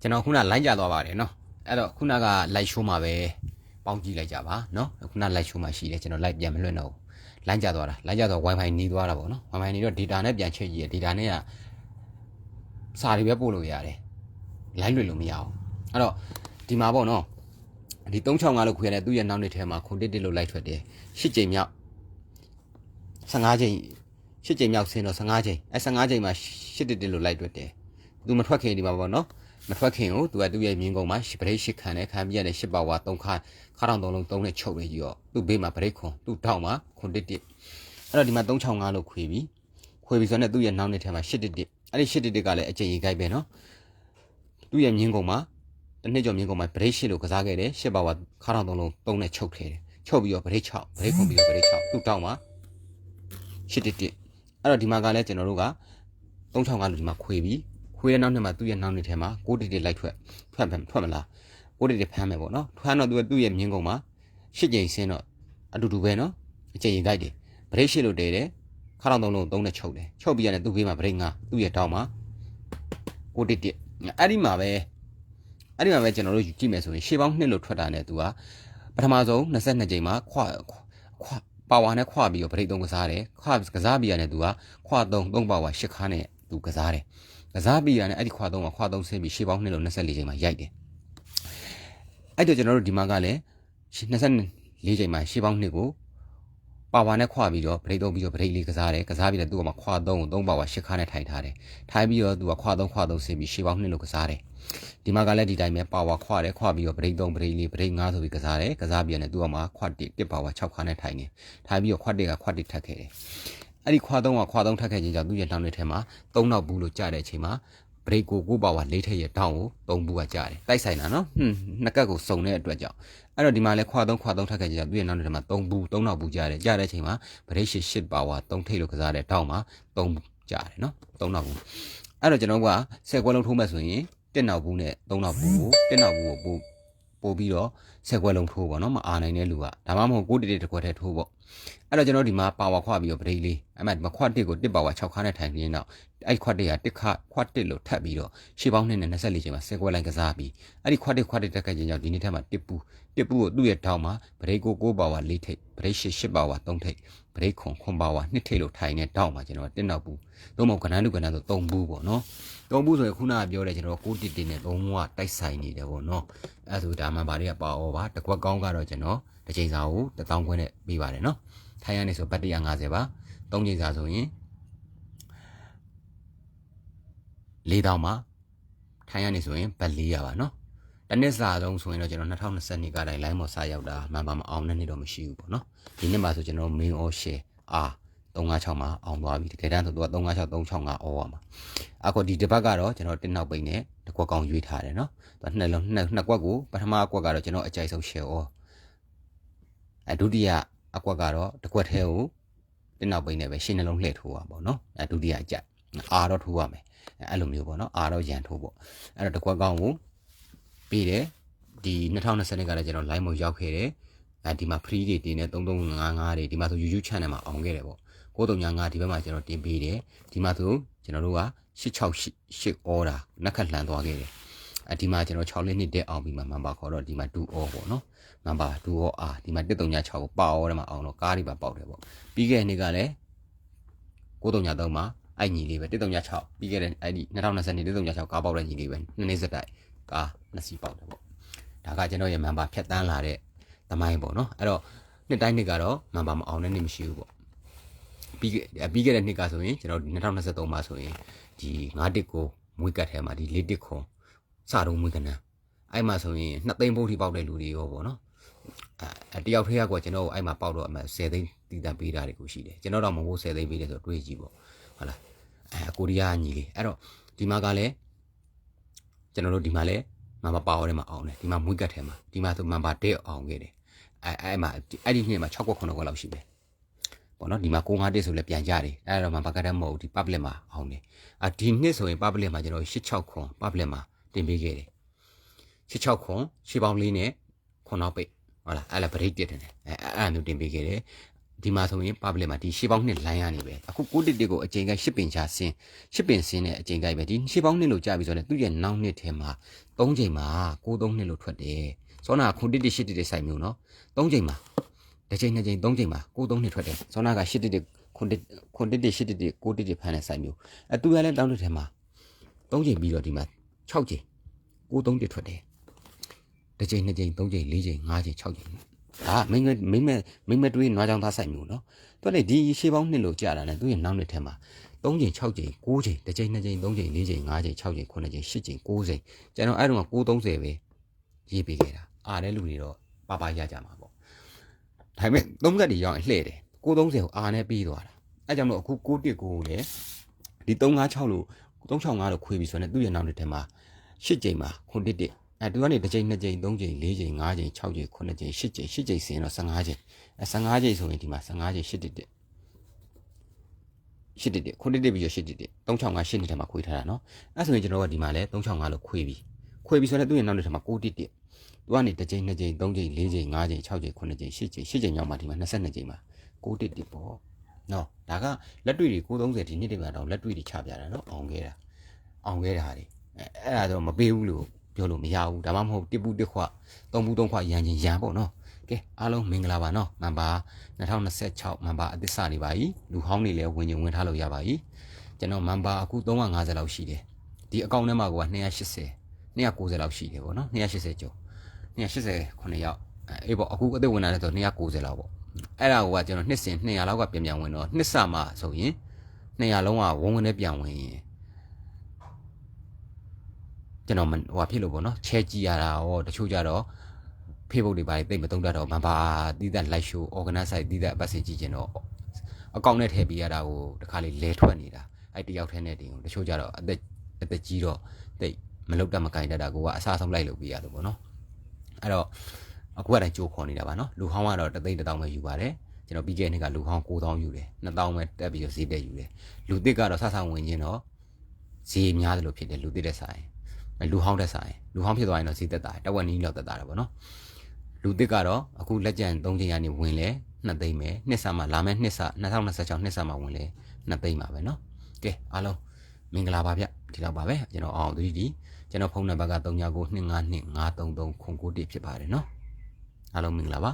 ကျွန်တော်ခုနလိုက်ကြသွားပါတယ်နော်အဲ့တော့ခုနကလိုက်ရှိုးမှာပဲပေါင်းကြည့်လိုက်ကြပါနော်ခုနလိုက်ရှိုးမှာရှိတယ်ကျွန်တော်လိုက်ပြန်မလွှင့်တော့ဘူးလိုင်းကြသွားတာလိုင်းကြသွား wifi နေသွားတာပေါ့နော် wifi နေတော့ data နဲ့ပြန်ချိန်ကြည့်ရ data နဲ့ကစာတွေပဲပို့လို့ရတယ်လိုင်းလွှင့်လို့မရအောင်အဲ့တော့ဒီမှာပေါ့နော်ဒီ365လို့ခွေရတဲ့သူ့ရဲ့နောက်နှစ်ထဲမှာခွန်တစ်တစ်လို့လိုက်ထွက်တယ်၈ကြိမ်မြောက်15ကြိမ်၈ကြိမ်မြောက်ဆင်းတော့15ကြိမ်အဲ15ကြိမ်မှာ၈တစ်တစ်လို့လိုက်ထွက်တယ်သူမထွက်ခင်ဒီမှာပေါ့နော် မထွက်ခင်ကိုသူကသူ့ရဲ့မြင်းကုန်းမှာဗရိတ်ရှစ်ခံတယ်ခံပြရတဲ့ရှစ်ပါဝါ၃ခါခါတောင်သုံးလုံးသုံးနဲ့ချုပ်နေကြီးရောသူ့ဘေးမှာဗရိတ်ခွန်သူ့ထောက်မှာခွန်တစ်တစ်အဲ့တော့ဒီမှာ365လို့ခွေပြီးခွေပြီးဆိုတော့သူ့ရဲ့နောက်နှစ်ထဲမှာ၈တစ်တစ်အဲ့ဒီ၈တစ်တစ်ကလည်းအကျင့်ကြီးကြိုက်ပဲနော်သူ့ရဲ့မြင်းကုန်းမှာတနေ့ကျော်မြင်းကုန်းမှာဗရိတ်ရှစ်လို့ကစားခဲ့တယ်ရှစ်ပါဝါခါတောင်သုံးလုံးသုံးနဲ့ချုပ်ခဲ့တယ်ချုပ်ပြီးတော့ဗရိတ်6ဗရိတ်ခွန်ပြီးတော့ဗရိတ်6သူ့ထောက်မှာ၈တစ်တစ်အဲ့တော့ဒီမှာကလည်းကျွန်တော်တို့က365လို့ဒီမှာခွေပြီး ခွေးတဲ့နောက်နှစ်မှာသူ့ရဲ့နောက်နှစ်ထဲမှာ6တိတိလိုက်ထွက်ထွက်မယ်ထွက်မလား6တိတိဖမ်းမယ်ပေါ့နော်ဖမ်းတော့သူကသူ့ရဲ့မြင်းကုန်းမှာ၈ကြိမ်ဆင်းတော့အတူတူပဲနော်အကြိမ်ရင်ကြိုက်တယ်ဗရိတ်ရှိလို့တဲတယ်ခါတော့သုံးလုံးသုံးနဲ့ချုပ်တယ်ချုပ်ပြီးရတယ်သူ့ဘေးမှာဗရိတ်ငါသူ့ရဲ့တောင်းမှာ6တိတိအဲ့ဒီမှာပဲအဲ့ဒီမှာပဲကျွန်တော်တို့ကြည့်မယ်ဆိုရင်ရှေးပေါင်းနှစ်လို့ထွက်တာနဲ့သူကပထမဆုံး22ကြိမ်မှာခွခွပါဝါနဲ့ခွပြီးတော့ဗရိတ်သုံးကစားတယ်ခွကစားပြီးရတယ်သူကခွ3 3ပါဝါ8ခါနဲ့သူကစားတယ် ကစားပြီးရတယ်အဲ့ဒီခွသုံးကခွသုံးဆင်းပြီးရှေ့ပေါင်းနှစ်လို့24ချိန်မှာရိုက်တယ်အဲ့တော့ကျွန်တော်တို့ဒီမှာကလည်း24ချိန်မှာရှေ့ပေါင်းနှစ်ကိုပါဝါနဲ့ခွပြီးတော့ဗရိတ်သုံးပြီးတော့ဗရိတ်လေးကစားတယ်ကစားပြီးတော့သူကမှခွသုံးကို3ပါဝါ8ခါနဲ့ထိုင်ထားတယ်ထိုင်ပြီးတော့သူကခွသုံးခွသုံးဆင်းပြီးရှေ့ပေါင်းနှစ်လို့ကစားတယ်ဒီမှာကလည်းဒီတိုင်းပဲပါဝါခွတယ်ခွပြီးတော့ဗရိတ်သုံးဗရိတ်လေးဗရိတ်5ဆိုပြီးကစားတယ်ကစားပြီးရတယ်သူကမှခွ1 1ပါဝါ6ခါနဲ့ထိုင်တယ်ထိုင်ပြီးတော့ခွ1ကခွ1ထပ်ခဲ့တယ် အဲ့ဒီခွသုံးကခွသုံးထပ်ခဲ့ခြင်းကြောင့်သူ့ရဲ့တောင်းတဲ့ထဲမှာ3နောက်ဘူးလို့ကြားတဲ့အချိန်မှာဘရိတ်ကိုကိုပါဝါလေးထက်ရဲ့တောင်းကို3ဘူးကကြားတယ်တိုက်ဆိုင်တာနော်ဟွန်းနှစ်ကက်ကိုစုံတဲ့အတွက်ကြောင့်အဲ့တော့ဒီမှာလဲခွသုံးခွသုံးထပ်ခဲ့ခြင်းကြောင့်သူ့ရဲ့နောက်တဲ့ထဲမှာ3ဘူး3နောက်ဘူးကြားတယ်ကြားတဲ့အချိန်မှာဘရိတ်ရှစ်ရှစ်ပါဝါ3ထိပ်လို့ကစားတဲ့တောင်းမှာ3ဘူးကြားတယ်နော်3နောက်ဘူးအဲ့တော့ကျွန်တော်ကဆယ်ခွဲလုံးထိုးမှဆိုရင်တက်နောက်ဘူးနဲ့3နောက်ဘူးကိုတက်နောက်ဘူးကိုပို့ပို့ပြီးတော့ ဆယ်ခွဲလုံးထိုးပေါ့နော်မအားနိုင်တဲ့လူကဒါမှမဟုတ်ကိုတိတိတစ်ခွက်တည်းထိုးပေါ့အဲ့တော့ကျွန်တော်ဒီမှာပါဝါခွပြီးတော့ဗရိတ်လေးအဲ့မှာခွတ်တစ်ကိုတစ်ပါဝါ6ခါနဲ့ထိုင်ပြီးတော့အဲ့ခွတ်တစ်ကတစ်ခခွတ်တစ်လို့ထပ်ပြီးတော့ရှေ့ပေါင်းနဲ့24ချိန်မှာဆယ်ခွဲလိုက်ကစားပြီးအဲ့ဒီခွတ်တစ်ခွတ်တစ်တက်ခဲ့ခြင်းကြောင့်ဒီနေ့ထက်မှာတစ်ပူတစ်ပူကိုသူ့ရဲ့ထောင်းမှာဗရိတ်ကို6ပါဝါ4ထိပ်ဗရိတ်8 8ပါဝါ3ထိပ်ဗရိတ်ခွန်ခွန်ပါဝါ2ထိပ်လို့ထိုင်နေတောင်းမှာကျွန်တော်တစ်နောက်ဘူးသို့မဟုတ်ကဏ္ဍလူကဏ္ဍဆို3ဘူးပေါ့နော်3ဘူးဆိုရင်ခုနကပြောတဲ့ကျွန်တော်6တစ်တစ်နဲ့3ဘူးကတိုက်ဆိုင်နေတယ်ပေါ့နော်အဲ့ဒါဆိုဒါမှဗာတွေကပါဩပါတကွက်ကောင်းကတော့ကျွန်တော်တစ်ချိန်စာကို1000ခွဲနဲ့ပေးပါတယ်နော်ထိုင်ရနေဆိုဘတ်150ပါ3ချိန်စာဆိုရင်4000ပါထိုင်ရနေဆိုရင်ဘတ်400ပါနော်တနစ်စာဆုံးဆိုရင်တော့ကျွန်တော်2020နှစ်ကတိုင်း line ပေါ်စရောက်တာမှန်ပါမအောင်တဲ့နှစ်တော့မရှိဘူးပေါ့နော်ဒီနှစ်မှာဆိုကျွန်တော် main all share အာ 356မှာအောင်သွားပြီတကယ်တမ်းဆိုတော့356 365အော်ရမှာအခုဒီတစ်ပတ်ကတော့ကျွန်တော်တင်းနောက်ပိန်နဲ့တကွက်ကောင်ရွေးထားတယ်နော်သူနှစ်လုံးနှစ်နှစ်ကွက်ကိုပထမအကွက်ကတော့ကျွန်တော်အကြိုက်ဆုံး share အော်အဲဒုတိယအကွက်ကတော့တကွက်ထဲကိုတင်းနောက်ပိန်နဲ့ပဲရှင်းနှလုံးလှည့်ထိုးရပါဘောနော်အဲဒုတိယအကြိုက်အာတော့ထိုးရမယ်အဲ့လိုမျိုးပေါ့နော်အာတော့ရန်ထိုးပေါ့အဲ့တော့တကွက်ကောင်ကိုပြီးတယ်ဒီ2020ကလည်းကျွန်တော် line မရောက်ခဲ့တယ်အဲဒီမှာ free တွေတင်နေ3355တွေဒီမှာဆို YouTube channel မှာအောင်ခဲ့တယ်ပေါ့ 9355ဒီဘက်မှာကျွန်တော်တင်ပေးတယ်ဒီမှာဆိုကျွန်တော်တို့က668 order နှက်ခတ်လှန်သွားခဲ့တယ်အဲဒီမှာကျွန်တော်6လနှစ်တက်အောင်ပြီးမှမန်ပါခေါ်တော့ဒီမှာ2 or ပေါ့နော်မန်ပါ2 or r ဒီမှာ136ကိုပါ or ထဲမှာအောင်တော့ကားတွေပါပေါက်တယ်ပေါ့ပြီးခဲ့တဲ့နေ့ကလည်း9353မှာအဲ့ညီလေးပဲ136ပြီးခဲ့တဲ့အဲ့ဒီ2020နှစ်136ကားပေါက်တဲ့ညီလေးပဲနှစ်နေ့စက်တိုက်ကားနှစ်စီးပေါက်တယ်ပေါ့ဒါကကျွန်တော်ရဲ့မန်ပါဖြတ်တန်းလာတဲ့သမိုင်းပေါ့နော်အဲ့တော့နှစ်တိုင်းနှစ်ကတော့မန်ပါမအောင်တဲ့နေ့မရှိဘူးပေါ့ ပြီးပြီးခဲ့တဲ့နှစ်ကဆိုရင်ကျွန်တော်2023မှာဆိုရင်ဒီ9တစ်ကိုမွေးကတ်ထဲမှာဒီ4တစ်ခွန်စတော့မွေးကနန်းအဲ့မှာဆိုရင်နှစ်သိန်းဘုတ်ထိပေါက်တဲ့လူတွေရောပေါ့နော်အဲတယောက်ထဲကကွာကျွန်တော်အဲ့မှာပေါက်တော့အမှ10သိန်းတည်တံပေးတာတွေကိုရှိတယ်ကျွန်တော်တော့မဟုတ်10သိန်းပေးတယ်ဆိုတော့တွေးကြည့်ပေါ့ဟုတ်လားအဲကိုရီးယားညီလေးအဲ့တော့ဒီမှာကလည်းကျွန်တော်တို့ဒီမှာလည်းမန်ပါပါဝါထဲမှာအောင်တယ်ဒီမှာမွေးကတ်ထဲမှာဒီမှာဆိုမန်ပါတဲ့အောင်ခဲ့တယ်အဲအဲ့မှာအဲ့ဒီနှစ်မှာ6ခွက်9ခွက်လောက်ရှိတယ် ပေါ့နော်ဒီမှာ951ဆိုလဲပြန်ကြတယ်အဲ့တော့မှဘကတက်မဟုတ်ဒီ public မှာအောင်တယ်အာဒီနှစ်ဆိုရင် public မှာကျွန်တော်86ခွန် public မှာတင်ပေးခဲ့တယ်86ခွန်ရှေးပေါင်းလေးနဲ့ခွန်နောက်ပိတ်ဟုတ်လားအဲ့လား break တက်တယ်အဲအဲ့အဲ့မျိုးတင်ပေးခဲ့တယ်ဒီမှာဆိုရင် public မှာဒီရှေးပေါင်းနှစ်လိုင်းရနေပဲအခု6တစ်တစ်ကိုအချိန်က10ပင်ချဆင်း10ပင်ဆင်းတဲ့အချိန်ကိုပဲဒီရှေးပေါင်းနှစ်လို့ကြာပြီဆိုတော့သူ့ရဲ့နောက်နှစ်ထဲမှာ3ချိန်မှာ93နှစ်လို့ထွက်တယ်စောနာခုတစ်တစ်10တစ်တစ်ဆိုင်မျိုးနော်3ချိန်မှာ တစ်ချိန်နှစ်ချိန်3ချိန်မှာ93နှစ်ထွက်တယ်စောနာက10တစ်တစ်ခုတစ်ခုတစ်တစ်10တစ်တစ်9တစ်တစ်ဖန်တဲ့ဆိုင်မျိုးအဲသူကလည်းတောင်းတစ်ထဲမှာ3ချိန်ပြီးတော့ဒီမှာ6ချိန်93တစ်ထွက်တယ်တစ်ချိန်နှစ်ချိန်3ချိန်4ချိန်5ချိန်6ချိန်ဒါမိမမိမမိမတွေးနွားကြောင်သားဆိုင်မျိုးနော်သူကလေဒီရှေးပေါင်းနှစ်လို့ကြာတာနဲ့သူရဲ့နောက်နှစ်ထဲမှာ3ချိန်6ချိန်9ချိန်တစ်ချိန်2ချိန်3ချိန်4ချိန်5ချိန်6ချိန်9ချိန်10ချိန်9ချိန်ကျွန်တော်အဲ့တော့930ပဲရေးပေးခဲ့တာအားတဲ့လူတွေတော့ပါပါရကြမှာပေါ့ ဒါပေမဲ့သုံးကတ်တွေရောက်ရင်လှည့်တယ်930ကိုအားနဲ့ပြီးသွားတာအဲ့ကြောင့်မို့အခု91ကိုလည်းဒီ356လို့365လို့ခွေးပြီးဆိုရင်သူ့ရဲ့နောက်နှစ်ထဲမှာ10ချိန်မှာ9တစ်တစ်အဲသူကနေတစ်ချိန်နှစ်ချိန်သုံးချိန်လေးချိန်ငါးချိန်6ချိန်9ချိန်10ချိန်10ချိန်စင်တော့15ချိန်အဲ15ချိန်ဆိုရင်ဒီမှာ15ချိန်10တစ်တစ်10တစ်တစ်9တစ်တစ်ပြီးတော့10တစ်တစ်365 10နှစ်ထဲမှာခွေထားတာနော်အဲဆိုရင်ကျွန်တော်ကဒီမှာလဲ365လို့ခွေပြီးခွေပြီးဆိုတော့သူ့ရဲ့နောက်နှစ်ထဲမှာ9တစ်တစ် သူကနေတစ်ချိန်နှစ်ချိန်သုံးချိန်လေးချိန်ငါးချိန်6ချိန်9ချိန်10ချိန်10ချိန်ရောက်မှဒီမှာ22ချိန်မှာ9တစ်တစ်ပေါ့နော်ဒါကလက်တွေ့တွေ930ဒီနှစ်တွေမှာတော့လက်တွေ့တွေချပြတာနော်အောင်ခဲ့တာအောင်ခဲ့တာဟာတွေအဲအဲ့ဒါတော့မပေးဘူးလို့ပြောလို့မရဘူးဒါမှမဟုတ်တစ်ပူတစ်ခွသုံးပူသုံးခွရန်ချင်းရန်ပေါ့နော်ကဲအားလုံးမင်္ဂလာပါနော်မန်ပါ2026မန်ပါအသစ်စနေပါပြီလူဟောင်းတွေလည်းဝင်ကျင်ဝင်ထားလို့ရပါပြီကျွန်တော်မန်ပါအခု350လောက်ရှိတယ်ဒီအကောင့်ထဲမှာက280 290လောက်ရှိတယ်ပေါ့နော်280ကျော် 280ခုနှစ်ယောက်အေးပေါ့အခုအသစ်ဝင်လာတဲ့ဆို290လောက်ပေါ့အဲ့ဒါကကျွန်တော်နှစ်စဉ်200လောက်ကပြန်ပြန်ဝင်တော့နှစ်စမှဆိုရင်200လုံးကဝုန်းဝန်းနဲ့ပြန်ဝင်ရင်ကျွန်တော်ဟိုဖြစ်လို့ပေါ့နော်ချဲကြည့်ရတာရောတချို့ကြတော့ Facebook တွေပါတိတ်မသုံးတတ်တော့မဘာတီးသက် live show organize site တီးသက်ပတ်စီကြည့်ကျင်တော့အကောင့်နဲ့ထည့်ပေးရတာကိုတခါလေလဲထွက်နေတာအဲ့တယောက်ထဲနဲ့တင်ကိုတချို့ကြတော့အသက်အသက်ကြီးတော့တိတ်မလုတ်တတ်မကင်တတ်တာကိုကအစားဆုံးလိုက်လုပ်ပေးရလို့ပေါ့နော် အဲ့တော့အခုကတိုင်ကြိုးခေါ်နေတာပါနော်လူဟောင်းကတော့တသိန်းတစ်တောင်းပဲယူပါတယ်ကျွန်တော်ပြီးခဲ့တဲ့နှစ်ကလူဟောင်း9000ယူတယ်2000ပဲတက်ပြီးတော့ဈေးတက်ယူတယ်လူတစ်ကတော့ဆဆဝင်ချင်းတော့ဈေးများတယ်လို့ဖြစ်တယ်လူတစ်တဲ့ဆိုင်လူဟောင်းတဲ့ဆိုင်လူဟောင်းဖြစ်သွားရင်တော့ဈေးသက်တာတဝက်နီးလောက်သက်တာတယ်ဗောနော်လူတစ်ကတော့အခုလက်ကျန်3ချိန်ကနေဝင်လဲ2သိန်းပဲနှစ်ဆမှလာမယ့်နှစ်ဆ2026နှစ်ဆမှဝင်လဲ2သိန်းပါပဲနော်ကဲအားလုံး မင်္ဂလာပါဗျဒီလောက်ပါပဲကျွန်တော်အောင်သူဒီကျွန်တော်ဖုန်းနံပါတ်က399252533991ဖြစ်ပါတယ်နော်အားလုံးမင်္ဂလာပါ